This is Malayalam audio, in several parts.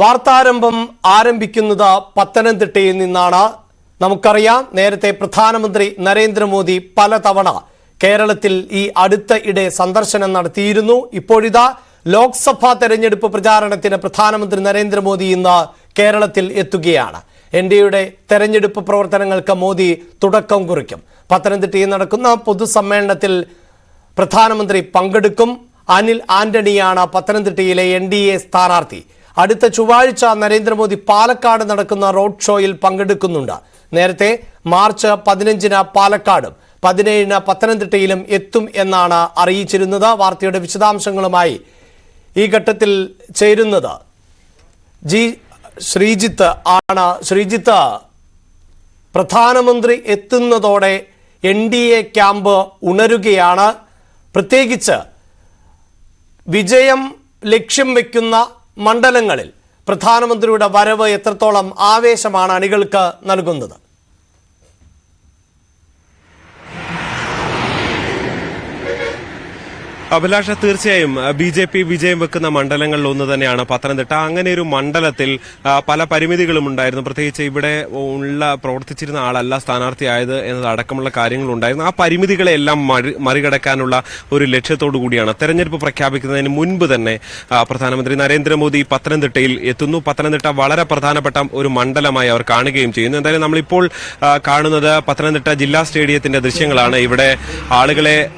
വാർത്താരംഭം ആരംഭിക്കുന്നത് പത്തനംതിട്ടയിൽ നിന്നാണ്. നമുക്കറിയാം നേരത്തെ പ്രധാനമന്ത്രി നരേന്ദ്രമോദി പലതവണ കേരളത്തിൽ ഈ അടുത്ത ഇടെ സന്ദർശനം നടത്തിയിരുന്നു. ഇപ്പോഴിതാ ലോക്സഭാ തെരഞ്ഞെടുപ്പ് പ്രചാരണത്തിന് പ്രധാനമന്ത്രി നരേന്ദ്രമോദി ഇന്ന് കേരളത്തിൽ എത്തുകയാണ്. എൻ ഡി എയുടെ തെരഞ്ഞെടുപ്പ് പ്രവർത്തനങ്ങൾക്ക് മോദി തുടക്കം കുറിക്കും. പത്തനംതിട്ടയിൽ നടക്കുന്ന പൊതുസമ്മേളനത്തിൽ പ്രധാനമന്ത്രി പങ്കെടുക്കും. അനിൽ ആന്റണിയാണ് പത്തനംതിട്ടയിലെ എൻ ഡി എ സ്ഥാനാർത്ഥി. അടുത്ത ചൊവ്വാഴ്ച നരേന്ദ്രമോദി പാലക്കാട് നടക്കുന്ന റോഡ് ഷോയിൽ പങ്കെടുക്കുന്നുണ്ട്. നേരത്തെ മാർച്ച് പതിനഞ്ചിന് പാലക്കാടും പതിനേഴിന് പത്തനംതിട്ടയിലും എത്തും എന്നാണ് അറിയിച്ചിരുന്നത്. വാർത്തയുടെ വിശദാംശങ്ങളുമായി ഈ ഘട്ടത്തിൽ ചേരുന്നത് ജി ശ്രീജിത്ത് ആണ്. ശ്രീജിത്ത് പ്രധാനമന്ത്രി എത്തുന്നതോടെ എൻ ഡി എ ക്യാമ്പ് ഉണരുകയാണ്. പ്രത്യേകിച്ച് വിജയം ലക്ഷ്യം വെക്കുന്ന മണ്ഡലങ്ങളിൽ പ്രധാനമന്ത്രിയുടെ വരവ് എത്രത്തോളം ആവേശമാണ് അണികൾക്ക് നൽകുന്നത്. അഭിലാഷ തീർച്ചയായും ബി ജെ പി വിജയം വെക്കുന്ന മണ്ഡലങ്ങളിൽ ഒന്ന് തന്നെയാണ് പത്തനംതിട്ട. അങ്ങനെ ഒരു മണ്ഡലത്തിൽ പല പരിമിതികളും ഉണ്ടായിരുന്നു. പ്രത്യേകിച്ച് ഇവിടെ ഉള്ള പ്രവർത്തിച്ചിരുന്ന ആളല്ല സ്ഥാനാർത്ഥിയായത് എന്നതടക്കമുള്ള കാര്യങ്ങളുണ്ടായിരുന്നു. ആ പരിമിതികളെല്ലാം മറി- മറികടക്കാനുള്ള ഒരു ലക്ഷ്യത്തോടു കൂടിയാണ് തെരഞ്ഞെടുപ്പ് പ്രഖ്യാപിക്കുന്നതിന് മുൻപ് തന്നെ പ്രധാനമന്ത്രി നരേന്ദ്രമോദി പത്തനംതിട്ടയിൽ എത്തുന്നു. പത്തനംതിട്ട വളരെ പ്രധാനപ്പെട്ട ഒരു മണ്ഡലമായി അവർ കാണുകയും ചെയ്യുന്നു. എന്തായാലും നമ്മളിപ്പോൾ കാണുന്നത് പത്തനംതിട്ട ജില്ലാ സ്റ്റേഡിയത്തിന്റെ ദൃശ്യങ്ങളാണ്. ഇവിടെ ആളുകളെ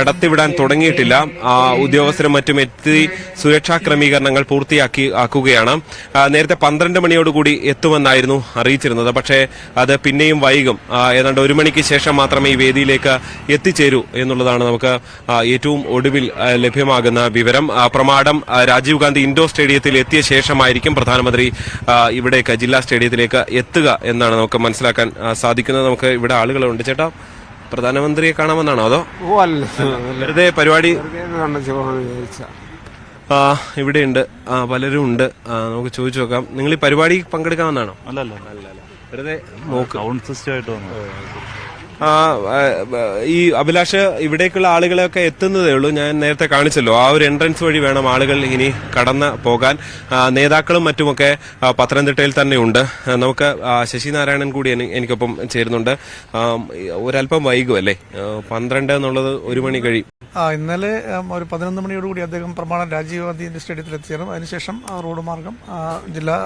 കടത്തിവിടാൻ തുടങ്ങിയിട്ടില്ല. ആ, ഉദ്യോഗസ്ഥരും മറ്റും എത്തി സുരക്ഷാ ക്രമീകരണങ്ങൾ പൂർത്തിയാക്കി ആക്കുകയാണ്. നേരത്തെ പന്ത്രണ്ട് മണിയോടുകൂടി എത്തുമെന്നായിരുന്നു അറിയിച്ചിരുന്നത്. പക്ഷേ അത് പിന്നെയും വൈകും. ഏതാണ്ട് ഒരു മണിക്ക് ശേഷം മാത്രമേ ഈ വേദിയിലേക്ക് എത്തിച്ചേരൂ എന്നുള്ളതാണ് നമുക്ക് ഏറ്റവും ഒടുവിൽ ലഭ്യമാകുന്ന വിവരം. പ്രമാടം രാജീവ് ഗാന്ധി ഇൻഡോർ സ്റ്റേഡിയത്തിൽ എത്തിയ ശേഷമായിരിക്കും പ്രധാനമന്ത്രി ഇവിടേക്ക് ജില്ലാ സ്റ്റേഡിയത്തിലേക്ക് എത്തുക എന്നാണ് നമുക്ക് മനസ്സിലാക്കാൻ സാധിക്കുന്നത്. നമുക്ക് ഇവിടെ ആളുകളുണ്ട്. ചേട്ടാ പ്രധാനമന്ത്രിയെ കാണാമെന്നാണോ അതോ ഓ അല്ല. വെറുതെ പരിപാടി? ആ ഇവിടെ ഉണ്ട് ആ ഇവിടെയുണ്ട്. ആ പലരും ഉണ്ട്. ആ നമുക്ക് ചോദിച്ചു നോക്കാം. നിങ്ങൾ ഈ പരിപാടി പങ്കെടുക്കാമെന്നാണോ? അല്ല അല്ല വെറുതെ സിസ്റ്റം വന്നു ഈ അഭിലാഷ് ഇവിടേക്കുള്ള ആളുകളെയൊക്കെ എത്തുന്നതേ ഉള്ളൂ. ഞാൻ നേരത്തെ കാണിച്ചല്ലോ. ആ ഒരു എൻട്രൻസ് വഴി വേണം ആളുകൾ ഇനി കടന്ന് പോകാൻ. നേതാക്കളും മറ്റുമൊക്കെ പത്തനംതിട്ടയിൽ തന്നെയുണ്ട് നമുക്ക് ശശിനാരായണൻ ശശി കൂടി എനിക്കൊപ്പം ചേരുന്നുണ്ട്. ഒരല്പം വൈകും അല്ലേ പന്ത്രണ്ട് എന്നുള്ളത് ഒരു മണി കഴിയും ഇന്നലെ ഒരു പതിനൊന്ന് മണിയോടുകൂടി അദ്ദേഹം പ്രമാണം രാജീവ് ഗാന്ധി സ്റ്റേഡിയത്തിൽ എത്തിച്ചേരും അതിനുശേഷം റോഡ് മാർഗം ജില്ലാ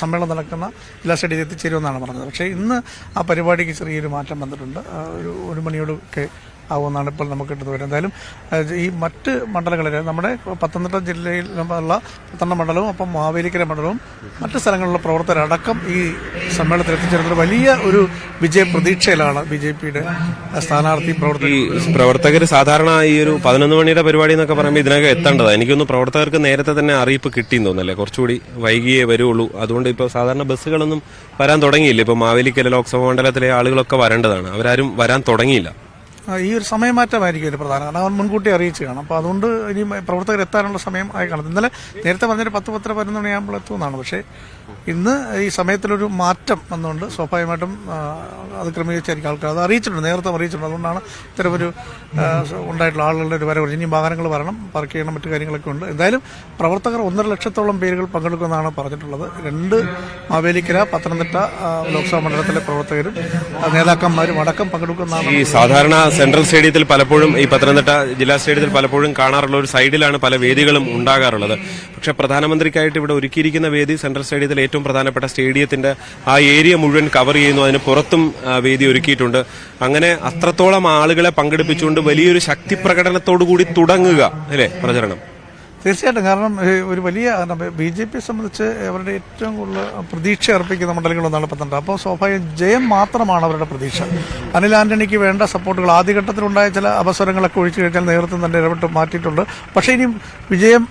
സമ്മേളനം നടക്കുന്ന ജില്ലാ സ്റ്റേഡിയത്തിൽ എത്തിച്ചേരുമെന്നാണ് പറഞ്ഞത്. പക്ഷേ ഇന്ന് ആ പരിപാടിക്ക് ചെറിയൊരു മാറ്റം വന്നിട്ടുണ്ട്. ഒരു ഒരു മണിയോടൊക്കെ ആവുമെന്നാണ് ഇപ്പോൾ നമുക്ക് കിട്ടുന്നത് വരും എന്തായാലും ഈ മറ്റ് മണ്ഡലങ്ങളിൽ നമ്മുടെ പത്തനംതിട്ട ജില്ലയിൽ ഉള്ള പത്തനംതിട്ട മണ്ഡലവും അപ്പം മാവേലിക്കര മണ്ഡലവും മറ്റ് സ്ഥലങ്ങളിലുള്ള പ്രവർത്തകരടക്കം ഈ സമ്മേളനത്തിൽ എത്തിച്ചേരുന്നത് വലിയ ഒരു വിജയ പ്രതീക്ഷയിലാണ് ബി ജെ പിയുടെ സ്ഥാനാർത്ഥി പ്രവർത്തകർ. പ്രവർത്തകർ സാധാരണ ഈ ഒരു പതിനൊന്ന് മണിയുടെ പരിപാടി എന്നൊക്കെ പറയുമ്പോൾ ഇതിനകം എത്തേണ്ടത്. എനിക്കൊന്ന് പ്രവർത്തകർക്ക് നേരത്തെ തന്നെ അറിയിപ്പ് കിട്ടിയെന്ന് തോന്നല്ലേ കുറച്ചുകൂടി വൈകിയേ വരുള്ളൂ. അതുകൊണ്ട് ഇപ്പോൾ സാധാരണ ബസ്സുകളൊന്നും വരാൻ തുടങ്ങിയില്ല. ഇപ്പോൾ മാവേലിക്കര ലോക്സഭാ മണ്ഡലത്തിലെ ആളുകളൊക്കെ വരേണ്ടതാണ്. അവരാരും വരാൻ തുടങ്ങിയില്ല. ഈ ഒരു സമയമാറ്റമായിരിക്കും ഒരു പ്രധാനം. കാരണം അവൻ മുൻകൂട്ടി അറിയിച്ചു കാണും അപ്പോൾ അതുകൊണ്ട് ഇനി പ്രവർത്തകർ എത്താനുള്ള സമയം ആയി കാണും. ഇന്നലെ നേരത്തെ പറഞ്ഞൊരു പത്ത് പത്തര പതിനൊന്ന് മണിയാകുമ്പോൾ എത്തുമെന്നാണ്. പക്ഷേ ഇന്ന് ഈ സമയത്തിലൊരു മാറ്റം വന്നുകൊണ്ട് സ്വാഭാവികമായിട്ടും അത് ക്രമീകരിച്ചായിരിക്കും ആൾക്കാർ. അത് അറിയിച്ചിട്ടുണ്ട് നേരത്തെ അറിയിച്ചിട്ടുണ്ട്. അതുകൊണ്ടാണ് ഇത്തരമൊരു ഉണ്ടായിട്ടുള്ള ആളുകളുടെ ഒരു വരവ്. ഇനി വാഹനങ്ങൾ വരണം പാർക്ക് ചെയ്യണം മറ്റു കാര്യങ്ങളൊക്കെ ഉണ്ട്. എന്തായാലും പ്രവർത്തകർ ഒന്നര ലക്ഷത്തോളം പേരുകൾ പങ്കെടുക്കുമെന്നാണ് പറഞ്ഞിട്ടുള്ളത്. രണ്ട് മാവേലിക്കര പത്തനംതിട്ട ലോക്സഭാ മണ്ഡലത്തിലെ പ്രവർത്തകരും നേതാക്കന്മാരും അടക്കം പങ്കെടുക്കുന്നതാണ് ഈ സാധാരണ സെൻട്രൽ സ്റ്റേഡിയത്തിൽ പലപ്പോഴും ഈ പത്തനംതിട്ട ജില്ലാ സ്റ്റേഡിയത്തിൽ പലപ്പോഴും കാണാറുള്ള ഒരു സൈഡിലാണ് പല വേദികളും ഉണ്ടാകാറുള്ളത്. പക്ഷെ പ്രധാനമന്ത്രിക്കായിട്ട് ഇവിടെ ഒരുക്കിയിരിക്കുന്ന വേദി സെൻട്രൽ സ്റ്റേഡിയത്തിൽ ഏറ്റവും പ്രധാനപ്പെട്ട സ്റ്റേഡിയത്തിന്റെ ആ ഏരിയ മുഴുവൻ കവർ ചെയ്യുന്നു. അതിന് പുറത്തും വേദി ഒരുക്കിയിട്ടുണ്ട്. അങ്ങനെ അത്രത്തോളം ആളുകളെ പങ്കെടുപ്പിച്ചുകൊണ്ട് വലിയൊരു ശക്തി പ്രകടനത്തോടു കൂടി തുടങ്ങുക അല്ലേ പ്രചരണം? തീർച്ചയായിട്ടും. കാരണം ഒരു വലിയ ബി ജെ പിയെ സംബന്ധിച്ച് അവരുടെ ഏറ്റവും കൂടുതൽ പ്രതീക്ഷ അർപ്പിക്കുന്ന മണ്ഡലങ്ങളൊന്നാണ് പത്തനംതിട്ട. അപ്പോൾ സ്വാഭാവികം ജയം മാത്രമാണ് അവരുടെ പ്രതീക്ഷ. അനിൽ ആന്റണിക്ക് വേണ്ട സപ്പോർട്ടുകൾ. ആദ്യഘട്ടത്തിലുണ്ടായ ചില അവസരങ്ങളൊക്കെ ഒഴിച്ചു കഴിഞ്ഞാൽ നേതൃത്വം തന്നെ ഇടപെട്ട് മാറ്റിയിട്ടുണ്ട്. പക്ഷേ ഇനി വിജയം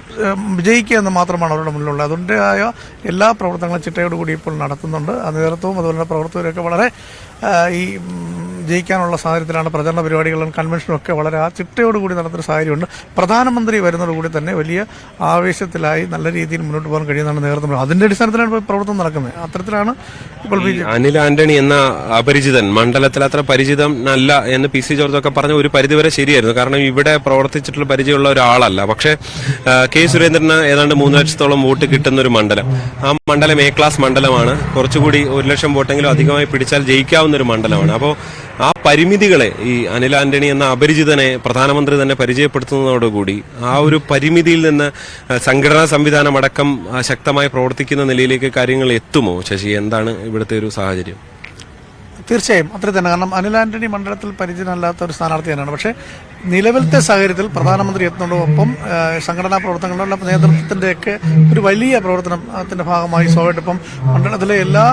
വിജയിക്കുക എന്ന് മാത്രമാണ് അവരുടെ മുന്നിലുള്ളത്. അതിന്റെതായ എല്ലാ പ്രവർത്തനങ്ങളും ചിട്ടയോടുകൂടി ഇപ്പോൾ നടത്തുന്നുണ്ട്. ആ നേതൃത്വവും അതുപോലെ പ്രവർത്തകരൊക്കെ വളരെ ഈ ജയിക്കാനുള്ള സാഹചര്യത്തിലാണ് പ്രചരണ പരിപാടികളും കൺവെൻഷനും ഒക്കെ വളരെ ആ ചിട്ടയോടുകൂടി നടത്തുന്ന സാഹചര്യമുണ്ട്. പ്രധാനമന്ത്രി വരുന്നതോടുകൂടി തന്നെ വലിയ ആവേശത്തിലായി നല്ല രീതിയിൽ മുന്നോട്ട് പോകാൻ കഴിയുന്നതാണ് നേതൃത്വം. അതിന്റെ അടിസ്ഥാനത്തിലാണ് ഇപ്പോൾ പ്രവർത്തനം നടക്കുന്നത്. അത്തരത്തിലാണ് ഇപ്പോൾ അനിൽ ആന്റണി എന്ന അപരിചിതൻ മണ്ഡലത്തിൽ അത്ര പരിചിതം അല്ല എന്ന് പി സി ജോർജ് ഒക്കെ പറഞ്ഞ ഒരു പരിധിവരെ ശരിയായിരുന്നു. കാരണം ഇവിടെ പ്രവർത്തിച്ചിട്ടുള്ള പരിചയമുള്ള ഒരാളല്ല. പക്ഷേ കെ സുരേന്ദ്രന് ഏതാണ്ട് മൂന്ന് ലക്ഷത്തോളം വോട്ട് കിട്ടുന്ന ഒരു മണ്ഡലം. ആ മണ്ഡലം എ ക്ലാസ് മണ്ഡലമാണ്. കുറച്ചുകൂടി ഒരു ലക്ഷം വോട്ടെങ്കിലും അധികമായി പിടിച്ചാൽ ജയിക്കാവുന്ന ഒരു മണ്ഡലമാണ്. അപ്പോൾ ആ പരിമിതികളെ ഈ അനിൽ ആന്റണി എന്ന അപരിചിതനെ പ്രധാനമന്ത്രി തന്നെ പരിചയപ്പെടുത്തുന്നതോടുകൂടി ആ ഒരു പരിമിതിയിൽ നിന്ന് സംഘടനാ സംവിധാനം അടക്കം ശക്തമായി പ്രവർത്തിക്കുന്ന നിലയിലേക്ക് കാര്യങ്ങൾ എത്തുമോ ശശി? എന്താണ് ഇവിടുത്തെ ഒരു സാഹചര്യം? തീർച്ചയായും. അത്ര തന്നെ. കാരണം അനിൽ ആന്റണി മണ്ഡലത്തിൽ പരിചയമല്ലാത്ത ഒരു സ്ഥാനാർത്ഥി തന്നെയാണ്. പക്ഷേ നിലവിലത്തെ സാഹചര്യത്തിൽ പ്രധാനമന്ത്രി എത്തുന്നതോടൊപ്പം സംഘടനാ പ്രവർത്തനങ്ങളുടെ നേതൃത്വത്തിന്റെയൊക്കെ ഒരു വലിയ പ്രവർത്തനത്തിന്റെ ഭാഗമായി സ്വാഭാവികമായിട്ടും മണ്ഡലത്തിലെ എല്ലാ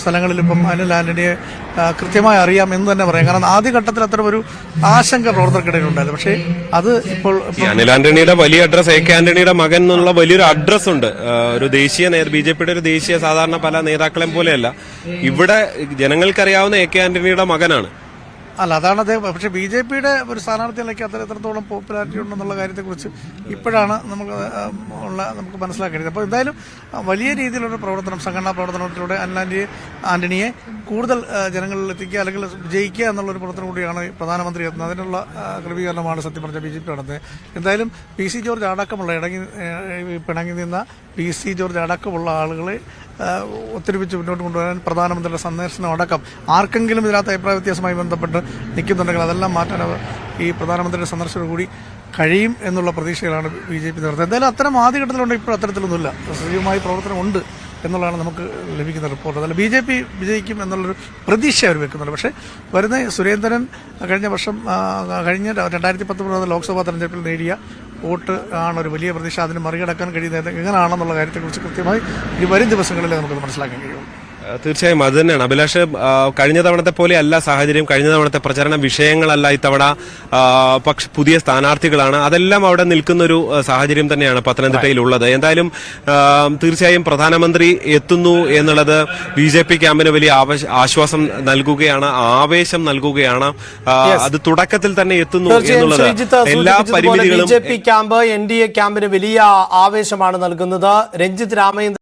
സ്ഥലങ്ങളിലും ഇപ്പം അനിൽ ആന്റണിയെ കൃത്യമായി അറിയാം എന്ന് തന്നെ പറയാം. കാരണം ആദ്യഘട്ടത്തിൽ അത്ര ഒരു ആശങ്ക പ്രവർത്തകർക്കിടയിലുണ്ടായിരുന്നു. പക്ഷേ അത് ഇപ്പോൾ അനിൽ ആന്റണിയുടെ വലിയ അഡ്രസ് എ കെ ആന്റണിയുടെ മകൻ എന്നുള്ള വലിയൊരു അഡ്രസ് ഉണ്ട്. ഒരു ദേശീയ ബി ജെ പിയുടെ ഒരു ദേശീയ സാധാരണ പല നേതാക്കളെയും പോലെയല്ല. ഇവിടെ ജനങ്ങൾക്കറിയാവുന്ന എ കെ ആന്റണിയുടെ മകനാണ്. അല്ല അതാണ് അദ്ദേഹം. പക്ഷേ ബി ജെ പിയുടെ ഒരു സ്ഥാനാർത്ഥി നിലയ്ക്ക് അത്ര എത്രത്തോളം പോപ്പുലാരിറ്റി ഉണ്ടെന്നുള്ള കാര്യത്തെക്കുറിച്ച് ഇപ്പോഴാണ് നമുക്ക് ഉള്ള നമുക്ക് മനസ്സിലാക്കേണ്ടത്. അപ്പോൾ എന്തായാലും വലിയ രീതിയിലുള്ള പ്രവർത്തനം സംഘടനാ പ്രവർത്തനത്തിലൂടെ അല്ലാന്റെ ആന്റണിയെ കൂടുതൽ ജനങ്ങളിൽ എത്തിക്കുക അല്ലെങ്കിൽ വിജയിക്കുക എന്നുള്ളൊരു പ്രവർത്തനം കൂടിയാണ് പ്രധാനമന്ത്രി എത്തുന്നത് അതിനുള്ള ക്രമീകരണമാണ് സത്യം പറഞ്ഞ ബി ജെ പി നടത്തുന്നത്. എന്തായാലും പി സി ജോർജ് അടക്കമുള്ള ഇടങ്ങി പിണങ്ങി നിന്ന പി സി ജോർജ് അടക്കമുള്ള ആളുകളെ ആ, വെച്ച് മുന്നോട്ട് കൊണ്ടുവരാൻ പ്രധാനമന്ത്രിയുടെ സന്ദർശനം അടക്കം ആർക്കെങ്കിലും ഇതിനകത്ത് അഭിപ്രായ വ്യത്യാസമായി ബന്ധപ്പെട്ട് നിൽക്കുന്നുണ്ടെങ്കിൽ അതെല്ലാം മാറ്റാൻ ഈ പ്രധാനമന്ത്രിയുടെ സന്ദർശനം കൂടി കഴിയും എന്നുള്ള പ്രതീക്ഷയിലാണ് ബി ജെ പി നടത്തുന്നത് എന്തായാലും അത്തരം ആദ്യഘട്ടത്തിലുണ്ട് ഇപ്പോൾ അത്തരത്തിലൊന്നുമില്ല. സജീവമായി പ്രവർത്തനം ഉണ്ട് എന്നുള്ളതാണ് നമുക്ക് ലഭിക്കുന്ന റിപ്പോർട്ട്. അതല്ല ബി ജെ പി വിജയിക്കും എന്നുള്ളൊരു പ്രതീക്ഷ അവർ വെക്കുന്നുണ്ട്. പക്ഷേ വരുന്ന സുരേന്ദ്രൻ കഴിഞ്ഞ വർഷം കഴിഞ്ഞ രണ്ടായിരത്തി പത്തൊമ്പത് ലോക്സഭാ തെരഞ്ഞെടുപ്പിൽ നേടിയ വോട്ട് ആണ് ഒരു വലിയ പ്രതീക്ഷ. അതിന് മറികടക്കാൻ കഴിയുന്നത് എങ്ങനെയാണെന്നുള്ള കാര്യത്തെക്കുറിച്ച് കൃത്യമായി ഈ വരും ദിവസങ്ങളിൽ നമുക്ക് മനസ്സിലാക്കാൻ കഴിയും ആ, തീർച്ചയായും അത് തന്നെയാണ്. അഭിലാഷ് കഴിഞ്ഞ തവണത്തെ പോലെ അല്ല സാഹചര്യം. കഴിഞ്ഞ തവണത്തെ പ്രചരണ വിഷയങ്ങളല്ല ഇത്തവണ പക്ഷ പുതിയ സ്ഥാനാർത്ഥികളാണ്. അതെല്ലാം അവിടെ നിൽക്കുന്ന ഒരു സാഹചര്യം തന്നെയാണ് പത്തനംതിട്ടയിൽ ഉള്ളത് എന്തായാലും തീർച്ചയായും പ്രധാനമന്ത്രി എത്തുന്നു എന്നുള്ളത് ബി ജെ പി ക്യാമ്പിന് വലിയ ആശ്വാസം നൽകുകയാണ് ആവേശം നൽകുകയാണ്. അത് തുടക്കത്തിൽ തന്നെ എത്തുന്നു എന്നുള്ളത് എല്ലാ പരിമിതികളും B J P camp N D A ക്യാമ്പിന് വലിയ ആവേശമാണ് നൽകുന്നത്. രഞ്ജിത്ത് രാമചന്ദ്രൻ